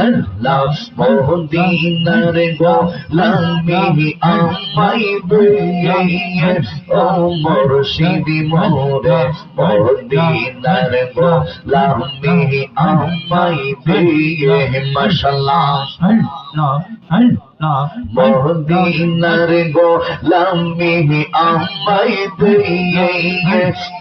আল্লাহ মদিনার গোলামি আমাই দিয়ে ও মুর্শিদি মোরে মদিনার গোলামি আমাই দিয়ে মাশাআল্লাহ। মদিনার গোলামি আমাই দিয়ে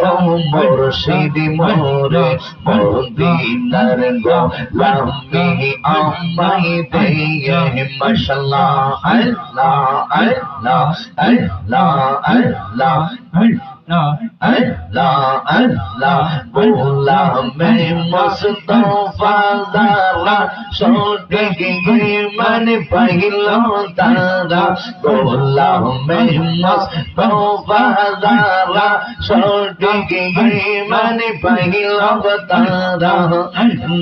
ও মুর্শিদি মোরে, মদিনার গোলামি আমাই দিয়ে মাশাআল্লাহ আল্লাহ আল্লাহ আল্লাহ আল্লাহ আল্লাহ। Allah, Allah, Mullah me Mustafa Zara Shodegi Mani Pahilo Tara Mullah me Mustafa Zara Shodegi Mani Pahilo Tara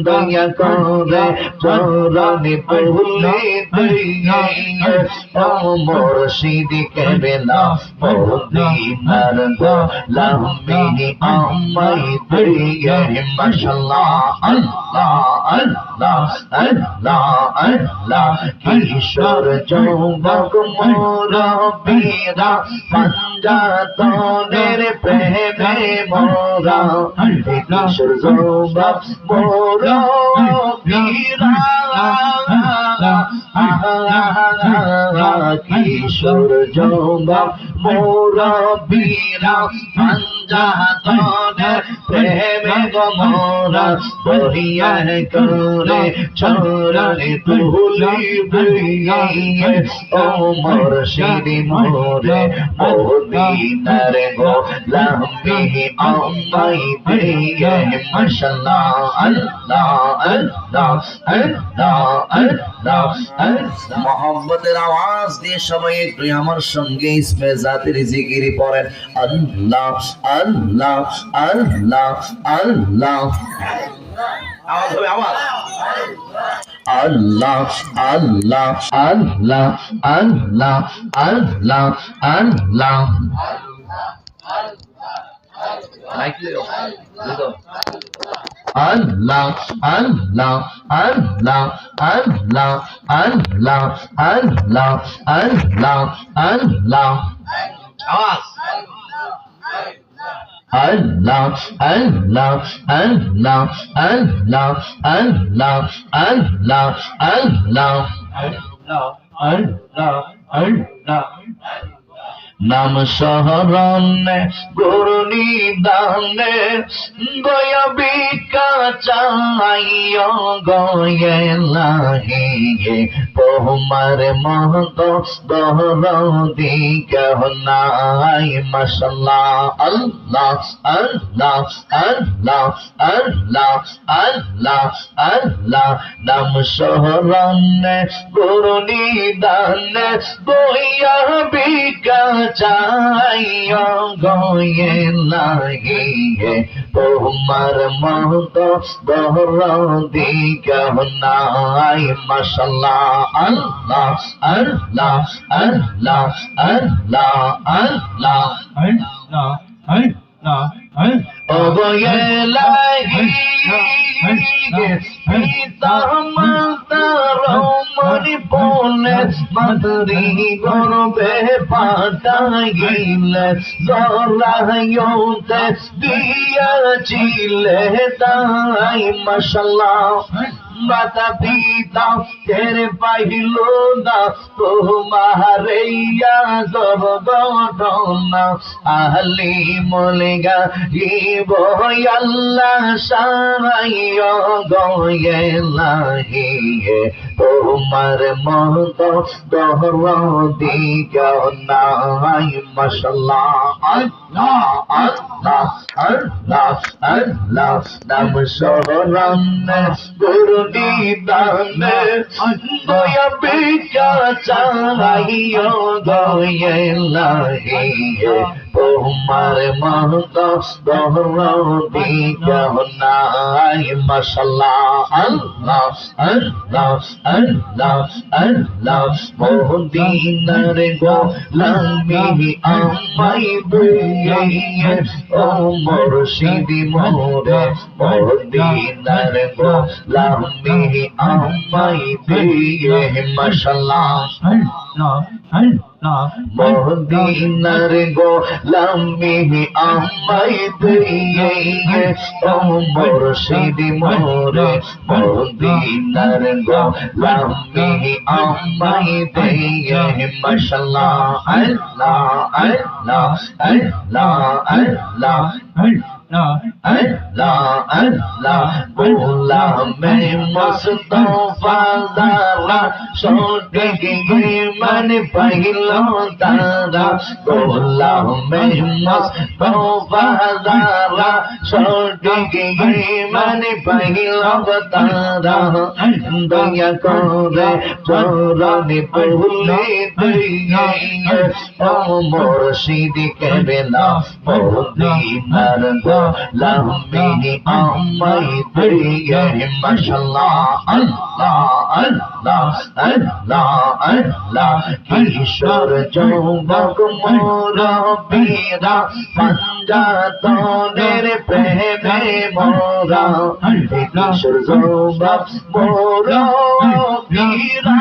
Daya Kore Jorani Pahuli Daya Oh Morshidi Kebela Pahuli Mardo اللهم إني أمرت بريان ما شاء الله الله الله الله الله كيشور جوبك مورا بيرا پنجا دونر پہنے مورا كيشور جوبك مورا بيرا كيشور جوبك مورا بيرا প্রেমে গমরা বহিয়া করে চরণে তুলি বইয়ে ও মোর শিরি মোরে মদিনার গো লামি আমাই দিয়ে। মাশাআল্লাহ আল্লাহ আল্লাহ। মোহাম্মতের আওয়াজ দিয়ে সবাই একটু আমার সঙ্গে ইসমে জাতির জিকিরি পড়েন। আল্লাহ আল্লাহ আল্লাহ আল্লাহ আওয়াজ হবে আওয়াজ। Allah, Allah, Allah, Allah, Allah, Allah, Allah, Allah, Allah. Awesome. Allah, Allah, Allah, Allah, Allah, Allah, Allah, Allah, Allah, Allah. নাম শহরণে গরুনি দানে গয়া বিকা চাইয় গয়ে লাহিয়ে পহমার মহত দহর দিকে নাই মশলা আল্লাহ আল্লাহ আল্লাহ আল্লাহ আল্লাহ আল্লাহ, নাম শহরণে গরুনি দানে গয়া যাইও গয়ে নাহিয়ে তোমার মত দরদি গহনাই মাশাল্লাহ আল্লাহ আল্লাহ আল্লাহ আল্লাহ আল্লাহ আল্লাহ আল্লাহ। বলে মন্ত্রী গর্বে পাঠাইলে জলায়তে দিয়াছিলে তাই মশলা মাতা পিতা তেরে পাইল না। তোমারেয়া সব ঘটনা আহলি মলিগা ইব আল্লাহ গয়ে লাগিয়ে তোমার মত দহর দিগা নাই মশলা নাম শরণাম গুরু নিদানে দয়াবিকা চালাইয় দয়ে নাহিয়ে তোমার আল্লাহ মদিনার গোলামি আমাই দিয়ে ও মুর্শিদি মোরে মদিনার গোলামি আমাই দিয়ে মাশাল্লাহ। মদিনার গোলামি আমাই দিয়ে মুর্শিদি মোরে মদিনার গোলামি আমাই দিয়ে। মাশাল্লাহ আল্লাহ আল্লাহ আল্লাহ আল্লাহ। Allah, Allah, Mullah, मैं मुस्तफा दारा सोटी मन पहलो दारा गोला मैं मुस्तफा दारा सोटी मन पहलो दारा दुनिया को रे चोरानी पहुले दुनिया ओ मोर्शिद के बेला बहुत ही मर्द দিয়ে মাশাল্লাহ আল্লাহ আল্লাহ আল্লাহ আল্লাহ কিশোর যৌবক মোর বীরা পঞ্জাতনের প্রেমে মোরা কিশোর যৌবক মোর বীরা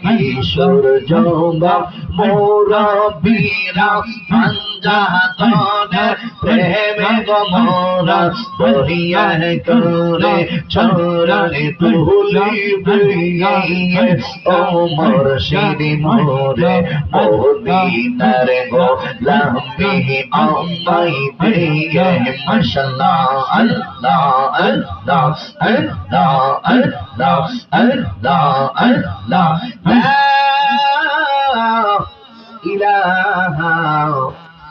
কিশোর যৌবক মোর বীরা পঞ্জাতনের প্রেমে গমরা বহিয়া করে চরণে তুলি বইয়ে ও মোর শিরি মোরে মোদিনার গো লাম্বি আমাই দিয়ে মাশাল্লাহ আল্লাহ আল্লাহ আল্লাহ আল্লাহ আল্লাহ আল্লাহ। লা ইলাহা